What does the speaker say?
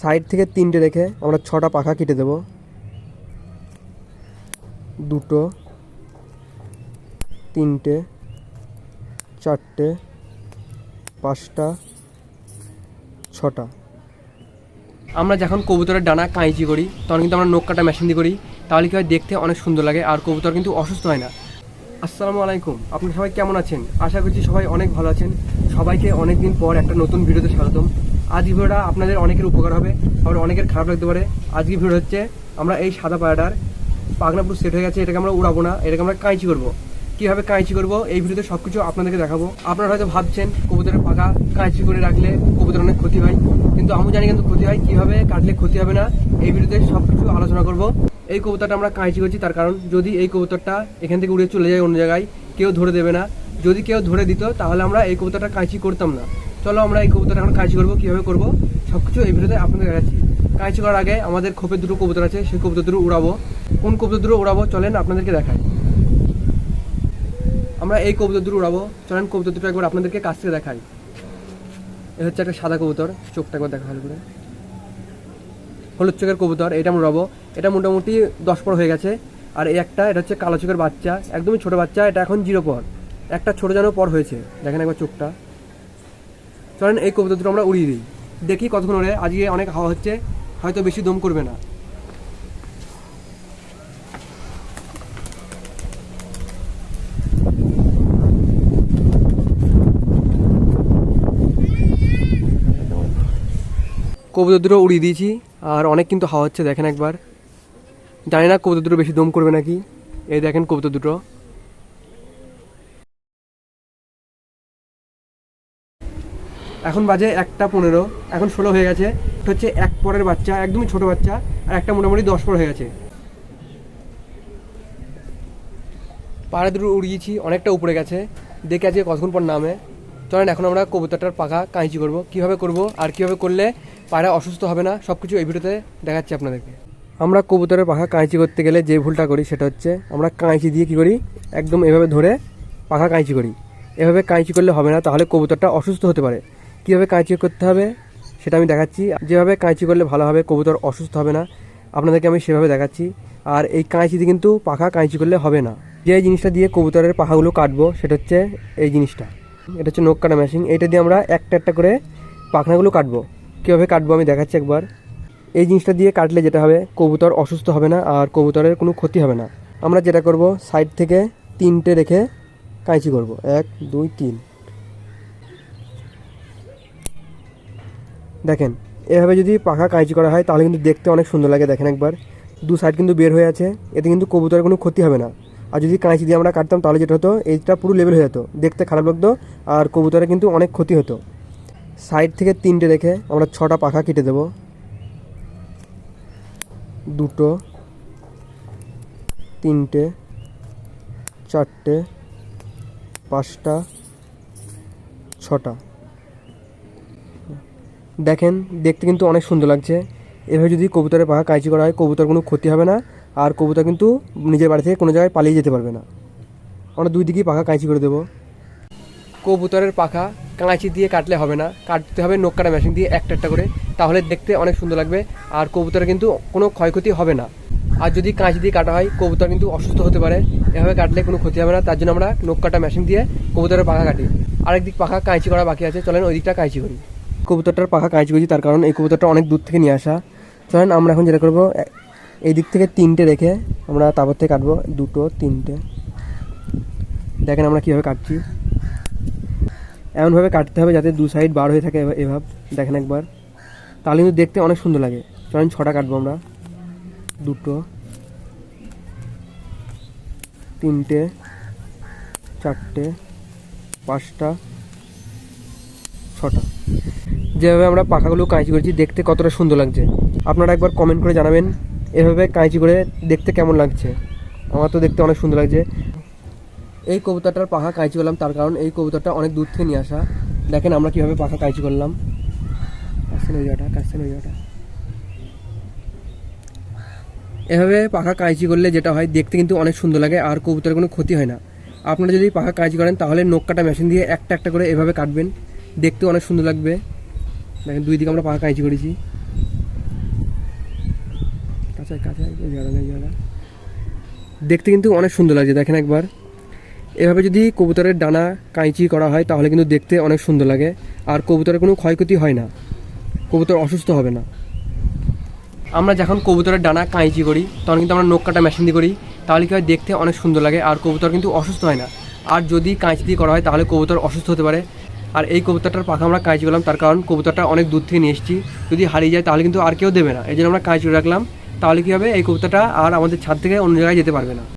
Side থেকে তিনটে রেখে আমরা ছটা পাখা কেটে দেব। দুটো, তিনটে, চারটে, পাঁচটা, ছটা। আমরা যখন কবুতরের ডানা কাঁচি করি, তখন কিন্তু আমরা নখ কাটা মেশিন দিয়ে করি। তাহলে কি হয়? দেখতে অনেক সুন্দর লাগে আর কবুতর কিন্তু অসুস্থ হয় না। আসসালামু আলাইকুম। আপনি সবাই কেমন আছেন? আশা করছি সবাই অনেক ভালো আছেন। সবাইকে অনেক দিন পর একটা নতুন ভিডিওতে স্বাগতম। আজ ভিডিওটা আপনাদের অনেকের উপকার হবে, আবার অনেকের খারাপ লাগতে পারে। আজকে ভিডিও হচ্ছে, আমরা এই সাদা পায়রাটার পাগনাপুর সেট হয়ে গেছে, এটাকে আমরা উড়াবো না, এটাকে আমরা কাঁচি করব। কীভাবে কাঁচি করব? এই ভিডিওতে সবকিছু আপনাদেরকে দেখাবো। আপনারা হয়তো ভাবছেন, কবুতরের পাখা কাঁচি করে রাখলে কবুতর অনেক ক্ষতি হয়। কিন্তু আমি জানি কিন্তু ক্ষতি হয়, কীভাবে কাটলে ক্ষতি হবে না, এই ভিডিওতে সবকিছু আলোচনা করব। এই কবুতরটা আমরা কাঁচি করছি তার কারণ, যদি এই কবুতরটা এখান থেকে উড়ে চলে যায় অন্য জায়গায়, কেউ ধরে দেবে না। যদি কেউ ধরে দিত, তাহলে আমরা এই কবুতরটা কাঁচি করতাম না। চলো আমরা এই কবুতরটা এখন কাজ করব, কীভাবে করব? সবকিছু এই ভিডিওতে আপনাদের দেখাচ্ছি। কাজ করার আগে আমাদের খোপের দুটো কবুতর আছে, সেই কবুতর দুটো উড়াবো। কোন কবুতর দুটো উড়াবো, চলেন আপনাদেরকে দেখাই। আমরা এই কবুতর দুটো উড়াবো। চলেন কবুতর দুটো একবার আপনাদেরকে কাছ থেকে দেখাই। এ হচ্ছে একটা সাদা কবুতর। চোখটা একবার দেখা ভালো করে। হলুদ চোখের কবুতর, এটা উড়াবো। এটা মোটামুটি দশ পর হয়ে গেছে। আর এই একটা, এটা হচ্ছে কালো চোখের বাচ্চা। একদমই ছোট বাচ্চা, এটা এখন জিরো পর। একটা ছোট যেন পর হয়েছে। দেখেন একবার চোখটা। চলেন এই কবুতর দুটো আমরা উড়িয়ে দিই। দেখি কতক্ষণ ওরে, আজকে অনেক হাওয়া হচ্ছে, হয়তো বেশি দম করবে না। কবুতর দুটো উড়িয়ে দিয়েছি, আর অনেক কিন্তু হাওয়া হচ্ছে, দেখেন একবার। জানি না কবুতর দুটো বেশি দম করবে নাকি। এই দেখেন কবুতর দুটো এখন বাজে একটা পনেরো, এখন ষোলো হয়ে গেছে। হচ্ছে এক পরের বাচ্চা, একদমই ছোট বাচ্চা, আর একটা মোটামুটি দশ পর হয়ে গেছে। পাড়া দুটো উড়িয়েছি, অনেকটা উপরে গেছে। দেখে আজকে কতক্ষণ পর নামে। চলেন, এখন আমরা কবুতরটার পাখা কাঁচি করব। কীভাবে করব আর কীভাবে করলে পায়রা অসুস্থ হবে না সব কিছু এই ভিডিওতে দেখাচ্ছি আপনাদেরকে। আমরা কবুতরের পাখা কাঁচি করতে গেলে যে ভুলটা করি সেটা হচ্ছে, আমরা কাঁচি দিয়ে কি করি? একদম এভাবে ধরে পাখা কাঁচি করি। এভাবে কাঁচি করলে হবে না, তাহলে কবুতরটা অসুস্থ হতে পারে। কীভাবে কাঁচি করতে হবে, সেটা আমি দেখাচ্ছি। যেভাবে কাঁচি করলে ভালো হবে, কবুতর অসুস্থ হবে না, আপনাদেরকে আমি সেভাবে দেখাচ্ছি। আর এই কাঁচিতে কিন্তু পাখা কাঁচি করলে হবে না। যে জিনিসটা দিয়ে কবুতরের পাখাগুলো কাটবো, সেটা হচ্ছে এই জিনিসটা। এটা হচ্ছে নখ কাটা মেশিন এইটা দিয়ে আমরা একটা একটা করে পাখনাগুলো কাটবো। কীভাবে কাটবো আমি দেখাচ্ছি একবার। এই জিনিসটা দিয়ে কাটলে যেটা হবে, কবুতর অসুস্থ হবে না আর কবুতরের কোনো ক্ষতি হবে না। আমরা যেটা করব সাইড থেকে তিনটে রেখে কাঁচি করব। এক, দুই, তিন। দেখেন, এভাবে যদি পাখা কাঁচি করা হয়, তাহলে কিন্তু দেখতে অনেক সুন্দর লাগে। দেখেন একবার, দু সাইড কিন্তু বের হয়ে আছে, এতে কিন্তু কবুতরের কোনো ক্ষতি হবে না। আর যদি কাঁচি দিয়ে আমরা কাটতাম, তাহলে যেটা হতো, এইটা পুরো লেভেল হয়ে যেত। দেখতে খারাপ লাগতো, আর কবুতরের কিন্তু অনেক ক্ষতি হতো। সাইড থেকে তিনটে রেখে আমরা ছটা পাখা কেটে দেব। দুটো, তিনটে, চারটে, পাঁচটা, ছটা। দেখেন, দেখতে কিন্তু অনেক সুন্দর লাগছে। এভাবে যদি কবুতরের পাখা কাঁচি করা হয়, কবুতর কোনো ক্ষতি হবে না। আর কবুতর কিন্তু নিজের বাড়ি থেকে কোনো জায়গায় পালিয়ে যেতে পারবে না। আমরা দুই দিকেই পাখা কাঁচি করে দেবো। কবুতরের পাখা কাঁচি দিয়ে কাটলে হবে না। কাটতে হবে নখ কাটা মেশিন দিয়ে একটা একটা করে। তাহলে দেখতে অনেক সুন্দর লাগবে। আর কবুতরের কিন্তু কোনো ক্ষয়ক্ষতি হবে না। আর যদি কাঁচি দিয়ে কাটা হয়, কবুতর কিন্তু অসুস্থ হতে পারে। এভাবে কাটলে কোনো ক্ষতি হবে না। তার জন্য আমরা নখ কাটা মেশিন দিয়ে কবুতরের পাখা কাটি। আরেক দিক পাখা কাঁচি করা বাকি আছে। চলেন ওই দিকটা কাঁচি করি। কবুতরটার পাখা কাঁচি করছি তার কারণ এই কবুতরটা অনেক দূর থেকে নিয়ে আসা। চলেন, আমরা এখন যেটা করব এই দিক থেকে তিনটে রেখে আমরা তারপর থেকে কাটবো, দুটো, তিনটে। দেখেন আমরা কীভাবে কাটছি। এমনভাবে কাটতে হবে যাতে দু সাইড বার হয়ে থাকে এভা- এভাব দেখেন একবার। তাহলে কিন্তু দেখতে অনেক সুন্দর লাগে। চলেন, ছটা কাটবো আমরা। দুটো। তিনটে। চারটে। পাঁচটা। ছটা যেভাবে আমরা পাখাগুলো কাঁচি করেছি, দেখতে কতটা সুন্দর লাগছে। আপনারা একবার কমেন্ট করে জানাবেন, এভাবে কাঁচি করে দেখতে কেমন লাগছে। আমার তো দেখতে অনেক সুন্দর লাগছে। এই কবুতরটার পাখা কাঁচি করলাম, তার কারণ এই কবুতরটা অনেক দূর থেকে নিয়ে আসা। দেখেন আমরা কীভাবে পাখা কাঁচি করলাম। এভাবে পাখা কাঁচি করলে যেটা হয়, দেখতে কিন্তু অনেক সুন্দর লাগে, আর কবুতরের কোনো ক্ষতি হয় না। আপনারা যদি পাখা কাঁচি করেন, তাহলে নখ কাটা মেশিন দিয়ে একটা একটা করে এভাবে কাটবেন। দেখতে অনেক সুন্দর লাগবে। দেখেন, দুই দিকে আমরা পাখা কাঁচি করেছি। কাছে কাছে জায়গা নেই জায়গা দেখতে কিন্তু অনেক সুন্দর লাগছে, দেখেন একবার। এভাবে যদি কবুতরের ডানা কাঁচি করা হয়, তাহলে কিন্তু দেখতে অনেক সুন্দর লাগে। আর কবুতরের কোনো ক্ষয়ক্ষতি হয় না। কবুতর অসুস্থ হবে না। আমরা যখন কবুতরের ডানা কাঁচি করি, তখন কিন্তু আমরা নখ কাটা মেশিন দিয়ে করি। তাহলে কি হয়, দেখতে অনেক সুন্দর লাগে, আর কবুতর কিন্তু অসুস্থ হয় না। আর যদি কাঁচি দিয়ে করা হয়, তাহলে কবুতর অসুস্থ হতে পারে। আর এই কবুতরটার পাখা আমরা কাঁচি করলাম তার কারণ কবুতরটা অনেক দূর থেকে নিয়ে এসেছি। যদি হারিয়ে যায় তাহলে কিন্তু আর কেউ দেবে না। এই জন্য আমরা কাঁচি রাখলাম। তাহলে কী হবে? এই কবুতরটা আর আমাদের ছাদ থেকে অন্য জায়গায় যেতে পারবে না।